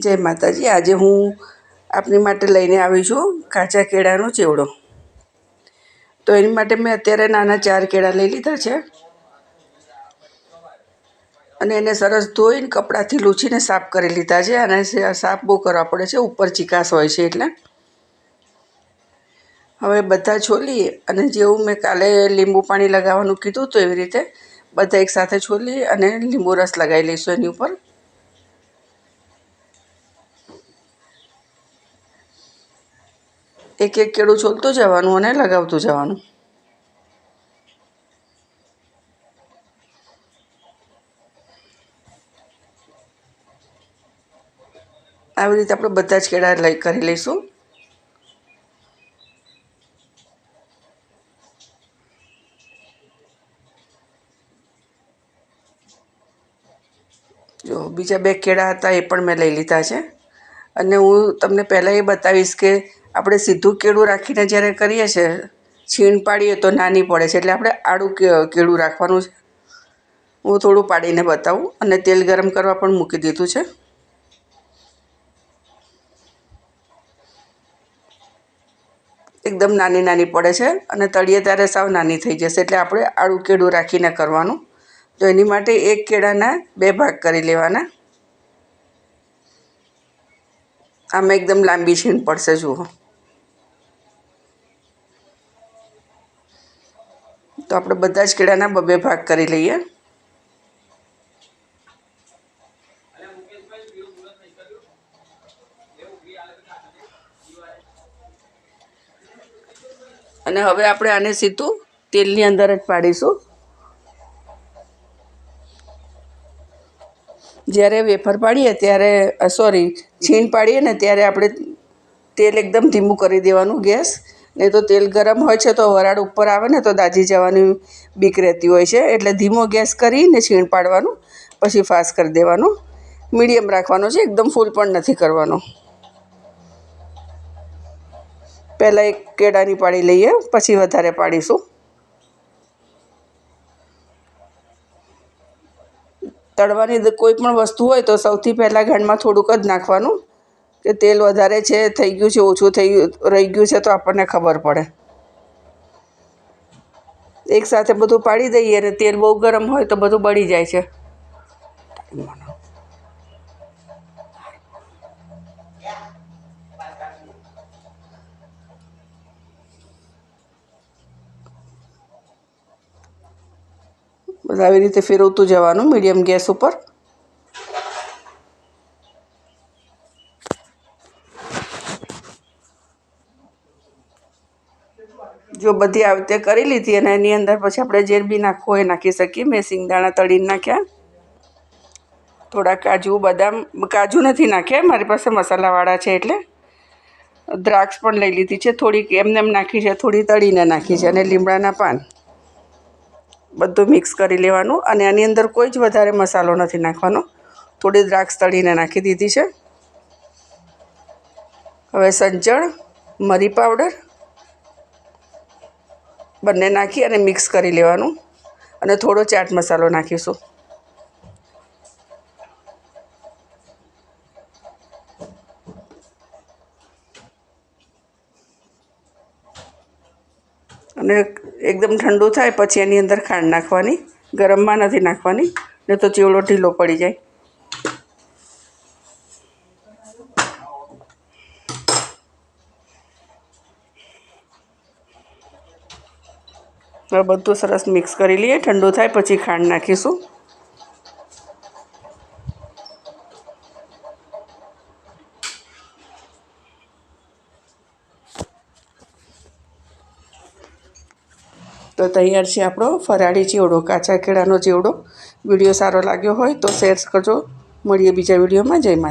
જય માતાજી. આજે હું આપની માટે લઈને આવી છું કાચા કેળાનો ચેવડો. તો એની માટે મેં અત્યારે નાના ચાર કેળા લઈ લીધા છે. અને એને સરસ ધોઈને કપડાથી લૂછીને સાફ કરી લીધા છે. અને સાફ બહુ કરવા પડે છે. ઉપર ચિકાસ હોય છે એટલે. હવે બધા છોલી અને જેવું મેં કાલે લીંબુ પાણી લગાવવાનું કીધું તો એવી રીતે બધા એકસાથે છોલી અને લીંબુ રસ લગાવી લઈશું એની ઉપર. એક એક કેળું છોલતું જવાનું અને લગાવતું જવાનું. આવી રીતે આપણે બધા જ કેળા લઈ કરી લઈશું. જો બીજા બે કેળા હતા એ પણ મેં લઈ લીધા છે. અને હું તમને પહેલાં એ બતાવીશ કે આપણે સીધું કેળું રાખીને જ્યારે કરીએ છીએ છીણ પાડીએ તો નાની પડે છે, એટલે આપણે આડું કેળું રાખવાનું છે. હું થોડું પાડીને બતાવું અને તેલ ગરમ કરવા પણ મૂકી દીધું છે. એકદમ નાની નાની પડે છે અને તળીએ ત્યારે સાવ નાની થઈ જશે, એટલે આપણે આડું કેળું રાખીને કરવાનું. તો એની માટે એક કેળાના બે ભાગ કરી લેવાના. આમાં એકદમ લાંબી છીણ પડશે, જુઓ. તો આપણે બધા જ કેળાના બબે ભાગ કરી લઈએ. અને હવે આપણે આને સીધું તેલની અંદર જ પાડીશું. જ્યારે વેફર પાડીએ ત્યારે સોરી છીણ પાડીએ ને ત્યારે આપણે તેલ એકદમ ધીમું કરી દેવાનું ગેસ. નહીં તો તેલ ગરમ હોય છે તો વરાળ ઉપર આવે ને તો દાજી જવાની બીક રહેતી હોય છે. એટલે ધીમો ગેસ કરીને છીણ પાડવાનું, પછી ફાસ્ટ કરી દેવાનું. મીડિયમ રાખવાનો છે, એકદમ ફૂલ પણ નથી કરવાનો. પહેલાં એક કેળાની પાડી લઈએ, પછી વધારે પાડીશું. તળવાની કોઈ પણ વસ્તુ હોય તો સૌથી પહેલાં ઘાણમાં થોડુંક જ નાખવાનું, કે તેલ વધારે છે, થઈ ગયું છે, ઓછું થઈ ગયું, રહી ગયું છે, તો આપણને ખબર પડે. એકસાથે બધું પાડી દઈએ અને તેલ બહુ ગરમ હોય તો બધું બળી જાય છે. બસ આવી રીતે ફેરવતું જવાનું મીડિયમ ગેસ ઉપર. જો બધી આવી રીતે કરી લીધી અને એની અંદર પછી આપણે જે બી નાખવું હોય નાખી શકીએ. મેં સિંગદાણા તળીને નાખ્યા. થોડા કાજુ, બદામ, કાજુ નથી નાખ્યા, મારી પાસે મસાલાવાળા છે એટલે. દ્રાક્ષ પણ લઈ લીધી છે. થોડીક એમને એમ નાખી છે, થોડી તળીને નાખી છે અને લીમડાના પાન. બધું મિક્સ કરી લેવાનું અને આની અંદર કોઈ જ વધારે મસાલો નથી નાખવાનો. થોડી દ્રાક્ષ તળીને નાખી દીધી છે. હવે સંચળ મરી પાવડર બંને નાખી અને મિક્સ કરી લેવાનું. અને થોડો ચાટ મસાલો નાખીશું. અને એકદમ ઠંડુ થાય, પછી એની અંદર ખાંડ નાખવાની, ગરમમાં નથી નાખવાની નહીં તો ચીવડો ઢીલો પડી જાય. હવે બધું સરસ મિક્સ કરી લઈએ, ઠંડુ થાય, પછી ખાંડ નાખીશું. તો તૈયાર છે આપણો ફરાળી ચેવડો, કાચા કેળાનો ચેવડો. વીડિયો સારો લાગ્યો હોય તો શેર કરજો. મળીએ બીજા વિડીયોમાં. જય માતા